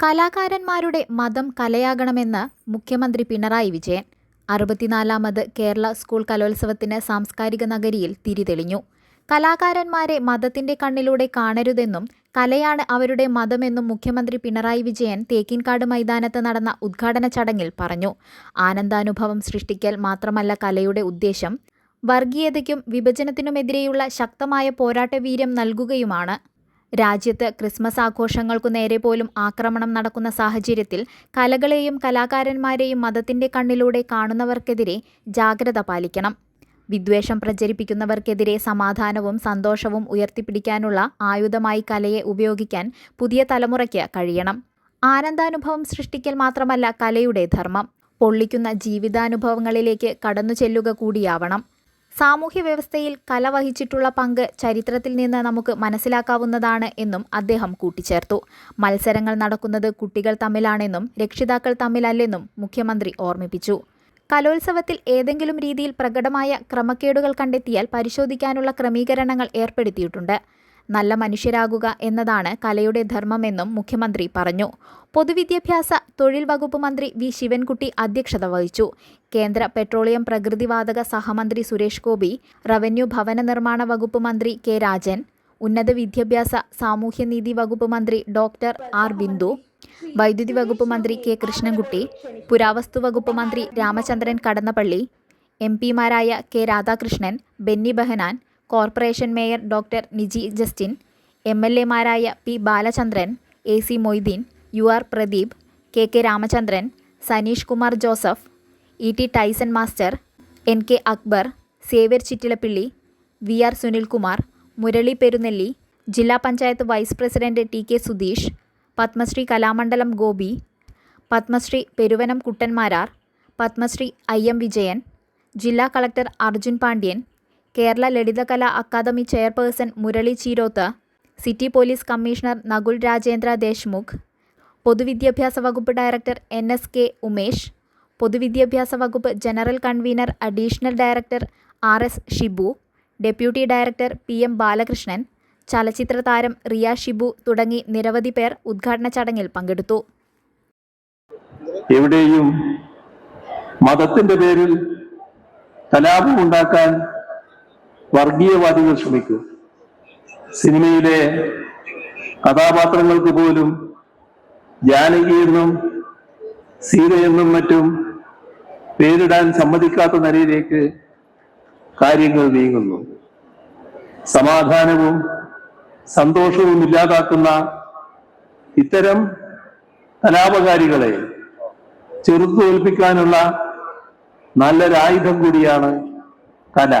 കലാകാരന്മാരുടെ മതം കലയാകണമെന്ന് മുഖ്യമന്ത്രി പിണറായി വിജയൻ. അറുപത്തിനാലാമത് കേരള സ്കൂൾ കലോത്സവത്തിന് സാംസ്കാരിക നഗരിയിൽ തിരിതെളിഞ്ഞു കലാകാരന്മാരെ മതത്തിന്റെ കണ്ണിലൂടെ കാണരുതെന്നും കലയാണ് അവരുടെ മതമെന്നും മുഖ്യമന്ത്രി പിണറായി വിജയൻ തേക്കിൻകാട് മൈതാനത്ത് നടന്ന ഉദ്ഘാടന ചടങ്ങിൽ പറഞ്ഞു. ആനന്ദാനുഭവം സൃഷ്ടിക്കൽ മാത്രമല്ല കലയുടെ ഉദ്ദേശം വർഗീയതയ്ക്കും വിഭജനത്തിനുമെതിരെയുള്ള ശക്തമായ പോരാട്ടവീര്യം നൽകുകയുമാണ്. രാജ്യത്ത് ക്രിസ്മസ് ആഘോഷങ്ങൾക്കു നേരെ പോലും ആക്രമണം നടക്കുന്ന സാഹചര്യത്തിൽ കലകളെയും കലാകാരന്മാരെയും മതത്തിന്റെ കണ്ണിലൂടെ കാണുന്നവർക്കെതിരെ ജാഗ്രത പാലിക്കണം. വിദ്വേഷം പ്രചരിപ്പിക്കുന്നവർക്കെതിരെ സമാധാനവും സന്തോഷവും ഉയർത്തിപ്പിടിക്കാനുള്ള ആയുധമായി കലയെ ഉപയോഗിക്കാൻ പുതിയ തലമുറയ്ക്ക് കഴിയണം. ആനന്ദാനുഭവം സൃഷ്ടിക്കൽ മാത്രമല്ല കലയുടെ ധർമ്മം. പൊള്ളിക്കുന്ന ജീവിതാനുഭവങ്ങളിലേക്ക് കടന്നു ചെല്ലുക കൂടിയാവണം. സാമൂഹ്യ വ്യവസ്ഥയിൽ കല വഹിച്ചിട്ടുള്ള പങ്ക് ചരിത്രത്തിൽ നിന്ന് നമുക്ക് മനസ്സിലാക്കാവുന്നതാണ് എന്നും അദ്ദേഹം കൂട്ടിച്ചേർത്തു. മത്സരങ്ങൾ നടക്കുന്നത് കുട്ടികൾ തമ്മിലാണെന്നും രക്ഷിതാക്കൾ തമ്മിലല്ലെന്നും മുഖ്യമന്ത്രി ഓർമ്മിപ്പിച്ചു. കലോത്സവത്തിൽ ഏതെങ്കിലും രീതിയിൽ പ്രകടമായ ക്രമക്കേടുകൾ കണ്ടെത്തിയാൽ പരിശോധിക്കാനുള്ള ക്രമീകരണങ്ങൾ ഏർപ്പെടുത്തിയിട്ടുണ്ട്. നല്ല മനുഷ്യരാകുക എന്നതാണ് കലയുടെ ധർമ്മമെന്നും മുഖ്യമന്ത്രി പറഞ്ഞു. പൊതുവിദ്യാഭ്യാസ തൊഴിൽ വകുപ്പ് മന്ത്രി വി. ശിവൻകുട്ടി അധ്യക്ഷത വഹിച്ചു. കേന്ദ്ര പെട്രോളിയം പ്രകൃതിവാതക സഹമന്ത്രി സുരേഷ് ഗോപി റവന്യൂ ഭവന നിർമ്മാണ വകുപ്പ് മന്ത്രി കെ. രാജൻ ഉന്നത വിദ്യാഭ്യാസ സാമൂഹ്യനീതി വകുപ്പ് മന്ത്രി ഡോക്ടർ ആർ. ബിന്ദു വൈദ്യുതി വകുപ്പ് മന്ത്രി കെ കൃഷ്ണൻകുട്ടി പുരാവസ്തു വകുപ്പ് മന്ത്രി Ramachandran Kadannappally M പിമാരായ K Radhakrishnan Benny Behanan corporation mayor doctor Niji Justin M L എമാരായ P Balachandran A C Moideen U R Pradeep K K Ramachandran Saneesh Kumar Joseph E T Tyson master N K Akbar Xavier Chittilappilly V R Sunilkumar Murali Perunnelli ജില്ലാ panchayat vice president T K Sudheesh Padmashri Kalamandalam Gopi Padmashri Peruvanam Kuttan Marar Padmashri I M Vijayan ജില്ലാ collector Arjun Pandian Kerala Lalithakala academy chairperson Murali Cheeroth city police commissioner Nakul Rajendra Deshmukh പൊതുവിദ്യാഭ്യാസ വകുപ്പ് director N S K Umesh പൊതുവിദ്യാഭ്യാസ വകുപ്പ് general convener additional director R S Shibu deputy director P M Balakrishnan ചലച്ചിത്ര താരം റിയ ഷിബു തുടങ്ങി നിരവധി പേർ ഉദ്ഘാടന ചടങ്ങിൽ പങ്കെടുത്തു. എവിടെയും മതത്തിന്റെ പേരിൽ കലാപം ഉണ്ടാക്കാൻ വർഗീയവാദികൾ ശ്രമിക്കും. സിനിമയിലെ കഥാപാത്രങ്ങൾക്ക് പോലും ജാനകി എന്നും സീതയെന്നും മറ്റും പേരിടാൻ സമ്മതിക്കാത്ത നിലയിലേക്ക് കാര്യങ്ങൾ നീങ്ങുന്നു. സമാധാനവും സന്തോഷവും ഇല്ലാതാക്കുന്ന ഇത്തരം കലാപകാരികളെ ചെറുത്തു തോൽപ്പിക്കാനുള്ള നല്ലൊരായുധം കൂടിയാണ് കല.